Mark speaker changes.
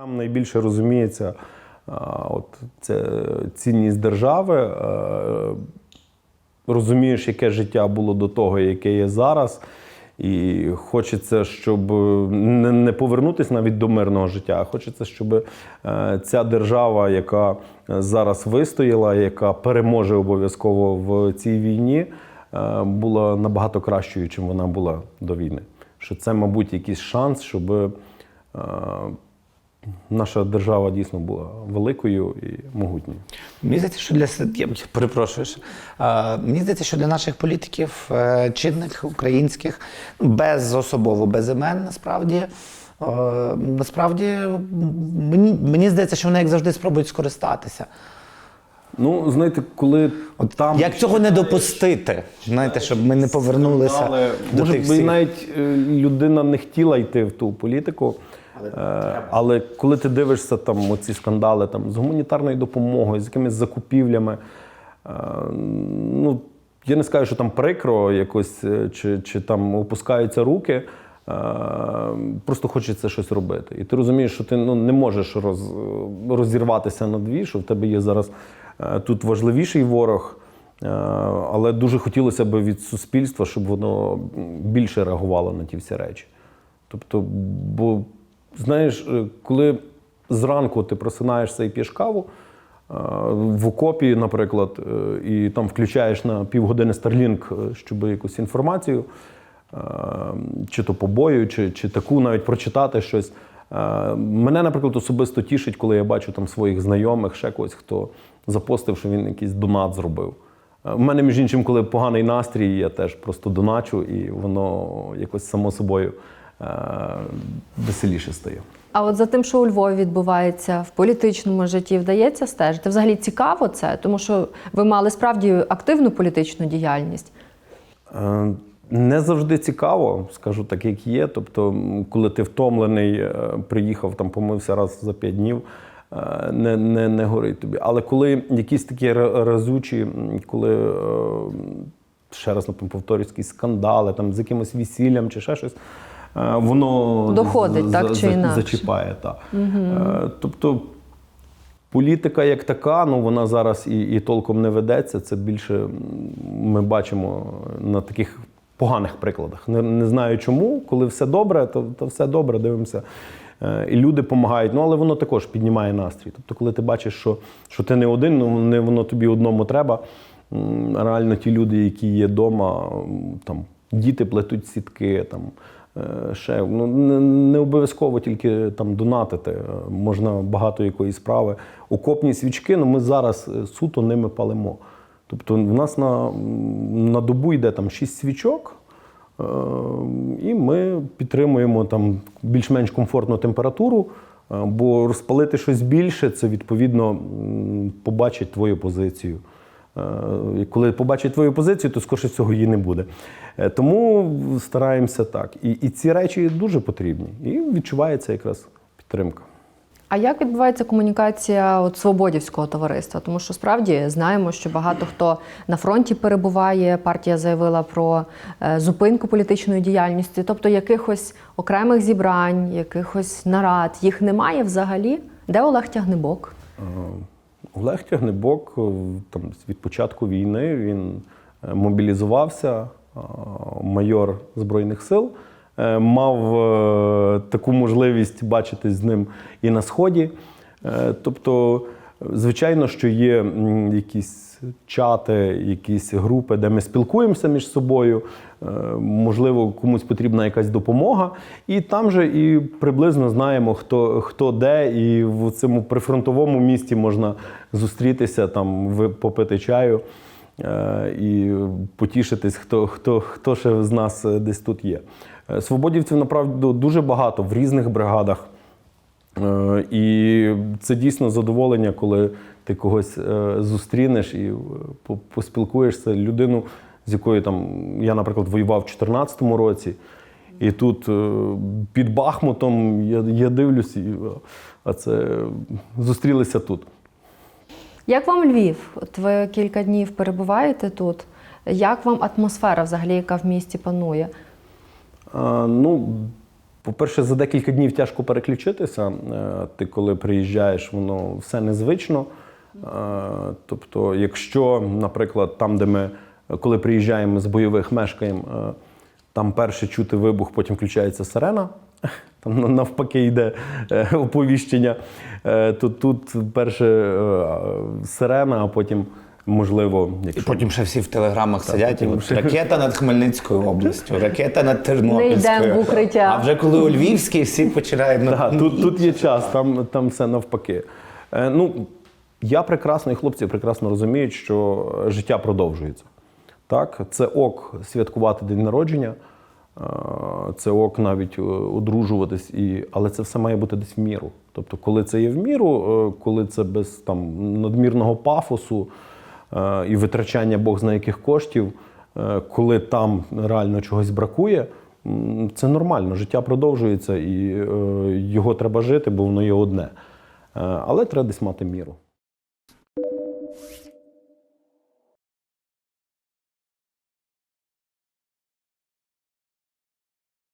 Speaker 1: Там найбільше розуміється от, це цінність держави. е, Розумієш, яке життя було до того, яке є зараз. І хочеться, щоб не, не повернутися навіть до мирного життя, а хочеться, щоб е, ця держава, яка зараз вистояла, яка переможе обов'язково в цій війні, е, була набагато кращою, чим вона була до війни. Що це, мабуть, якийсь шанс, щоб е, наша держава дійсно була великою і могутньою.
Speaker 2: Мені здається, що для я перепрошую. Мені здається, що для наших політиків е, чинних українських без особово без імен, насправді. е, Насправді мені, мені здається, що вони як завжди спробують скористатися.
Speaker 1: Ну, знаєте, коли
Speaker 2: От
Speaker 1: там
Speaker 2: як цього не допустити? Знаєте, щоб ми не повернулися
Speaker 1: Але
Speaker 2: до
Speaker 1: може
Speaker 2: тих
Speaker 1: би
Speaker 2: всіх.
Speaker 1: навіть е, людина не хотіла йти в ту політику. Але, але коли ти дивишся там оці скандали там з гуманітарною допомогою, з якимись закупівлями, е, ну я не скажу, що там прикро якось е, чи, чи там опускаються руки. е, Просто хочеться щось робити. І ти розумієш, що ти ну, не можеш роз, розірватися на дві, що в тебе є зараз е, тут важливіший ворог. Е, Але дуже хотілося б від суспільства, щоб воно більше реагувало на ті всі речі. Тобто, бо знаєш, е, коли зранку ти просинаєшся і п'єш каву е, в окопі, наприклад, е, і там включаєш на півгодини Starlink, е, щоб якусь інформацію, е, чи то побою, чи, чи таку навіть прочитати щось. Е, Мене, наприклад, особисто тішить, коли я бачу там своїх знайомих, ще когось, хто запостив, що він якийсь донат зробив. Е, У мене, між іншим, коли поганий настрій, я теж просто доначу, і воно якось само собою е, веселіше стає.
Speaker 3: А от за тим, що у Львові відбувається в політичному житті, вдається стежити. Взагалі цікаво це, тому що ви мали справді активну політичну діяльність.
Speaker 1: Не завжди цікаво, скажу так, як є. Тобто, коли ти втомлений, е, приїхав, там помився раз за п'ять днів, е, не, не, не горить тобі. Але коли якісь такі ра- разючі, коли е, ще раз напевно, повторюсь, якісь скандали там, з якимось весіллям чи ще щось. Воно
Speaker 3: Доходить,
Speaker 1: з-
Speaker 3: так чи
Speaker 1: за-
Speaker 3: інакше.
Speaker 1: зачіпає. Та. Е, Тобто Політика як така, ну вона зараз і, і толком не ведеться. Це більше ми бачимо на таких поганих прикладах. Не, не знаю чому, коли все добре, то, то все добре, дивимося. Е, І люди допомагають. Ну але воно також піднімає настрій. Тобто, коли ти бачиш, що, що ти не один, ну не воно тобі одному треба. Реально ті люди, які є вдома, там діти плетуть сітки, там е, ще ну не, не обов'язково тільки там донатити. е, Можна багато якої справи. Окопні свічки, ну ми зараз суто ними палимо. Тобто, в нас на, на добу йде там 6 свічок. Е, І ми підтримуємо там більш-менш комфортну температуру, е, бо розпалити щось більше, це відповідно побачить твою позицію. Е, коли побачить твою позицію, то скоріше всього її не буде. Е, Тому стараємося так. І, і ці речі дуже потрібні. І відчувається якраз підтримка.
Speaker 3: А як відбувається комунікація от свободівського товариства? Тому що справді знаємо, що багато хто на фронті перебуває. Партія заявила про е, зупинку політичної діяльності, тобто якихось окремих зібрань, якихось нарад їх немає взагалі. Де Олег Тягнебок?
Speaker 1: Е, Олег Тягнебок е, там, від початку війни він мобілізувався, майор Збройних сил, мав е, таку можливість бачитись з ним і на Сході. Е, Тобто, звичайно, що є якісь чати, якісь групи, де ми спілкуємося між собою. Е, Можливо, комусь потрібна якась допомога. І там же і приблизно знаємо, хто, хто де, і в цьому прифронтовому місті можна зустрітися, там, попити чаю е, і потішитись, хто, хто, хто ще з нас е, десь тут є. Е, Свободівців, направду, дуже багато в різних бригадах. Е, І це дійсно задоволення, коли ти когось е, зустрінеш і поспілкуєшся людину, з якою там я, наприклад, воював в 2014 році. І тут під Бахмутом я, я дивлюсь, а це зустрілися тут.
Speaker 3: Як вам Львів? От ви кілька днів перебуваєте тут. Як вам атмосфера, взагалі, яка в місті панує?
Speaker 1: Ну, По-перше, за декілька днів тяжко переключитися. Е, Ти коли приїжджаєш, воно все незвично. Е, Тобто, якщо, наприклад, там, де ми, коли приїжджаємо з бойових, мешкаємо, е, там перше чути вибух, потім включається сирена. Там навпаки йде оповіщення. То тут перше сирена, а потім, можливо,
Speaker 2: І потім ще всі в телеграмах сидять. і от Ракета над Хмельницькою областю, ракета над Тернопільською.
Speaker 3: Не йдемо в укриття.
Speaker 2: А вже коли у Львівській всі починають
Speaker 1: Так, тут, тут є час, там, там все навпаки. Е, ну, я прекрасно, і хлопці прекрасно розуміють, що життя продовжується. Так, це ок святкувати день народження, е, це ок навіть е, одружуватись, і, але це все має бути десь в міру. Тобто, коли це є в міру, е, коли це без там, надмірного пафосу і витрачання Бог зна яких коштів, е, коли там реально чогось бракує, це нормально. Життя продовжується і е, його треба жити, бо воно є одне. Е, Але треба десь мати міру.